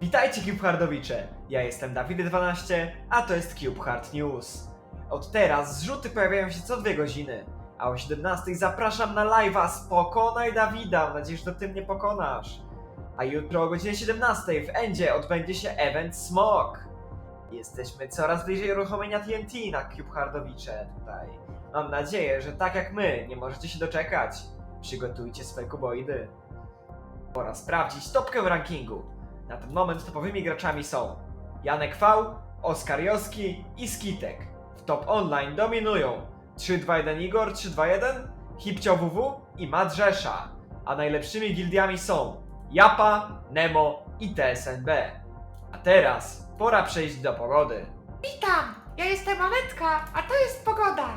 Witajcie CubeHardowicze! Ja jestem Dawid12, a to jest CubeHard News. Od teraz zrzuty pojawiają się co dwie godziny, a o 17 zapraszam na live'a z Pokonaj Dawida, mam nadzieję, że to ty mnie pokonasz. A jutro o godzinie 17 w Endzie odbędzie się event Smog. Jesteśmy coraz bliżej uruchomienia TNT na CubeHardowicze tutaj. Mam nadzieję, że tak jak my, nie możecie się doczekać. Przygotujcie swoje kuboidy. Pora sprawdzić topkę w rankingu. Na ten moment topowymi graczami są Janek V, Oskar Joski i Skitek. W top online dominują 3-2-1 Igor, 3-2-1, Hipcio WW i Madrzesza. A najlepszymi gildiami są Japa, Nemo i TSNB. A teraz pora przejść do pogody. Witam! Ja jestem Anetka, a to jest pogoda.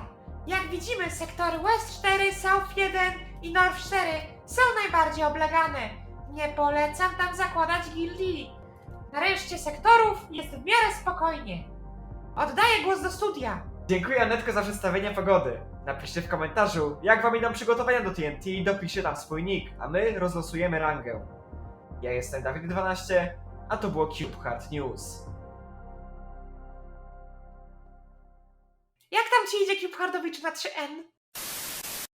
Jak widzimy, sektory West 4, South 1 i North 4 są najbardziej oblegane. Nie polecam tam zakładać gildii. Na reszcie sektorów jest w miarę spokojnie. Oddaję głos do studia. Dziękuję Anetko za przedstawienie pogody. Napiszcie w komentarzu, jak wam idą przygotowania do TNT i dopiszcie tam swój nick, a my rozlosujemy rangę. Ja jestem Dawid12, a to było Cube Hard News. Jak tam ci idzie Cube Hardowicz na 3N?